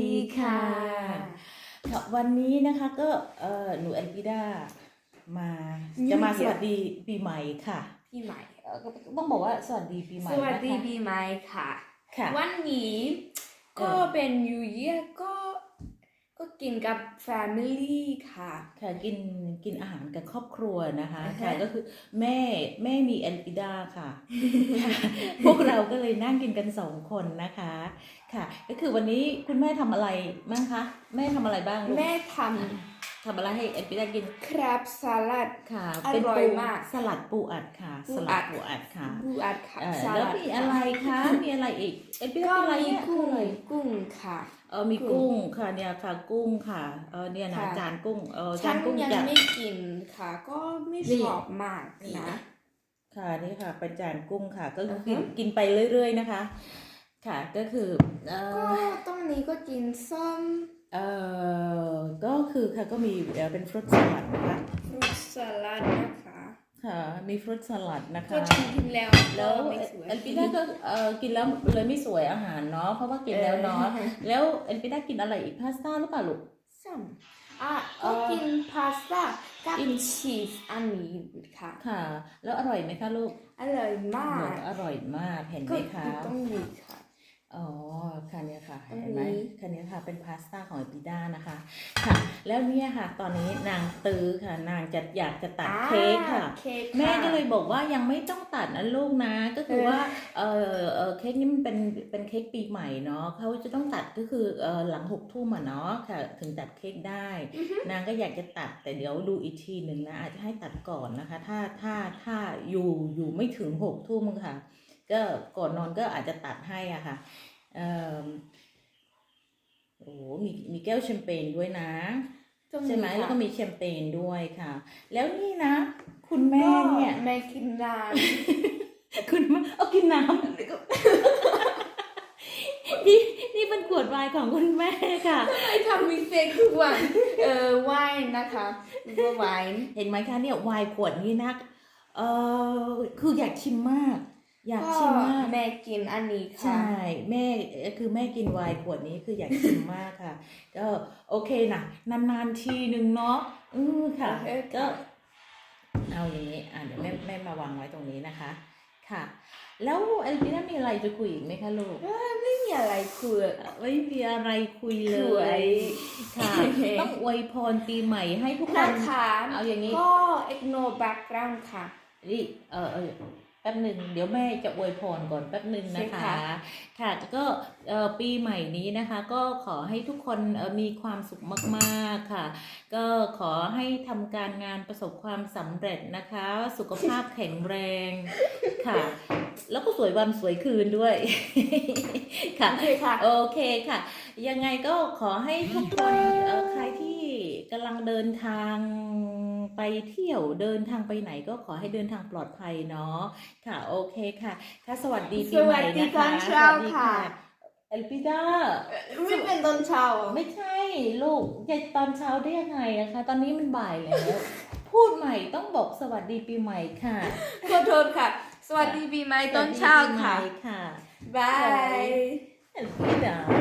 ดีค่ะค่ะ วันนี้นะคะก็เออหนูแอนปิดามาจะมาสวัสดีปีใหม่ค่ะพี่ใหม่เอ่อก็ต้องบอกว่าสวัสดีปีใหม่สวัสดีนะคะปีใหม่ค่ะ ค่ะ วันนี้ก็เออเป็น New Year ก็ ก็กินกับ Family ค่ะ ค่ะกินกินอาหารกับครอบครัวนะคะอ่าฮะค่ะก็คือแม่แม่มีแอนปิดาค่ะ พวกเราก็เลยนั่งกินกันสองคนนะคะ ค่ะ ก็คือวันนี้คุณแม่ทำอะไรบ้างคะ แม่ทำอะไรบ้างลูก แม่ท ทำอะไรให้แอนปิดากินำ crab salad ค่ะอร่อยเป็นปูมากสลัดปูอัดค่ะปูสอัลัดดปูอัดค่ะบูอัดค่ะเอ่อสแล้วลัดมีอะไรคะมีอะไรอีกเอ็ดพี่ก็มีอะไรมีเนี่ยกุ้งอะไรกุ้งค่ะเออมีกุ้งค่ะเนี่ยค่ะกุ้งค่ะเออเนี่ยนะค่ะจานกุ้งเออฉัจานนกุ้งยังจากไม่กินค่ะ ก็ไม่นี่ชอบมากนี่นะค่ะนี่ค่ะเป็นจานกุ้งค่ะ ก็อือฮึกินกินไปเรื่อย ๆนะคะ ค่ะก็คือเอก็อตรงนี้ก็กินส้มเออก็ คือค่ะก็มีเอ่อเป็นฟรุตสลัดนะคะฟรุตสลัดนะคะค่ะมีฟรุตสลัดนะคะก็ฉันกินแล้วแล้วก็ไม่สวยเอ็นปิด้าก็เออกินแล้วเลยไม่สวยอาหารเนาะเพราะว่ากินแล้วเนาะเออแล้วเอ็นปิด้ากินอะไรอีกพาสต้าหรือเปล่าลูกซ้ำอะก็กินพาสต้ากับชีสอันนี้ค่ะค่ะ แล้วอร่อยไหมคะลูกอร่อยมากอร่อยมากเห็นไหมก็คะต้องมีค่ะ อ๋อค่ะเนี่ยค่ะอันนี้เห็นไหมค่ะเนี่ยค่ะ เป็นพาสต้าของเอ็นปิด้านะคะ ค่ะ แล้วเนี่ยค่ะ ตอนนี้นางตื้อค่ะ นางจะอยากจะตัดเค้กค่ะ อ่าเค้กแม่ก็ค่ะเลยบอกว่ายังไม่ต้องตัดนะลูกนะ ก็คือเออว่าเออเออเค้กนี้มันเป็นเป็นเค้กปีใหม่เนาะเขาจะต้องตัดก็คือเออหลังหกทุ่มอะเนาะค่ะ ถึงตัดเค้กได้นางก็อยากจะตัดแต่เดี๋ยวดูอีกทีหนึ่งนะอาจจะให้ตัดก่อนนะคะ ถ้าถ้าถ้าอยู่อยู่ไม่ถึงหกทุ่มค่ะ ก็ก่อนนอนก็อาจจะตัดให้อะค่ะเออโอ้โหมีมีแก้วแชมเปญด้วยนะต้องใช่ไหมค่ะแล้วก็มีแชมเปญด้วยค่ะ แล้วนี่นะ คุณแม่เนี่ยก็แม่กินนานคุณแม่เอากินน้ำนี่นี่เป็นขวดไวน์ของคุณแม่ค่ะไม่ทำมิสเตคทุกวันเออไวน์นะคะก็ไวน์เห็นไหมคะเนี่ยไวน์ขวดนี้นะเออคืออยากชิมมาก อยากก็ชิมมาก แม่กินอันนี้ค่ะ ใช่ แม่เอ่อคือแม่กินไวน์ขวดนี้คืออยากชิมมากค่ะ ก็โอเคนะนานๆทีหนึ่งเนาะอือค่ะเออก็เอาอย่างนี้อะเดี๋ยวแม่แม่มาวางไว้ตรงนี้นะคะ ค่ะ แล้วเอลพีน่ามีอะไรจะคุยอีกไหมคะลูกไม่มีอะไรคุยไม่มีอะไรคุยเลคุยยค่ะต้องอวยพรปีใหม่ให้ทุกคนนะคะเอาอย่างนี้ก็ ignore background ค่ะนี่เออเออ แป๊บหนึ่งเดี๋ยวแม่จะอวยพรก่อนแป๊บหนึ่งนะคะใช่ค่ะค่ะก็เอ่อปีใหม่นี้นะคะก็ขอให้ทุกคนเอ่อมีความสุขมากๆค่ะ ก็ขอให้ทำการงานประสบความสำเร็จนะคะ สุขภาพแข็งแรงค่ะ แล้วก็สวยวันสวยคืนด้วย ค่ะ โอเคค่ะ โอเคค่ะ ยังไงก็ขอให้ทุกคนเอ่อใครที่กำลังเดินทางไปเที่ยวเดินทางไปไหนก็ขอให้เดินทางปลอดภัยเนาะค่ะ โอเคค่ะค่ะสวัสดีปีใหม่สวัสดีนะตอคะนเช้าสวัสดีค่ะเอลปิดาไม่เป็นตอนเช้าอะไม่ใช่ลูกจะตอนเช้าได้ยังไงอะคะ ตอนนี้มันบ่ายแล้ว พูดใหม่ต้องบอกสวัสดีปีใหม่ค่ะ ขอโทษค่ะ สวัสดีปีใหม่ตอนเช้าค่ะสวัสดีปีใหม่ค่ะ บายเอลปิดา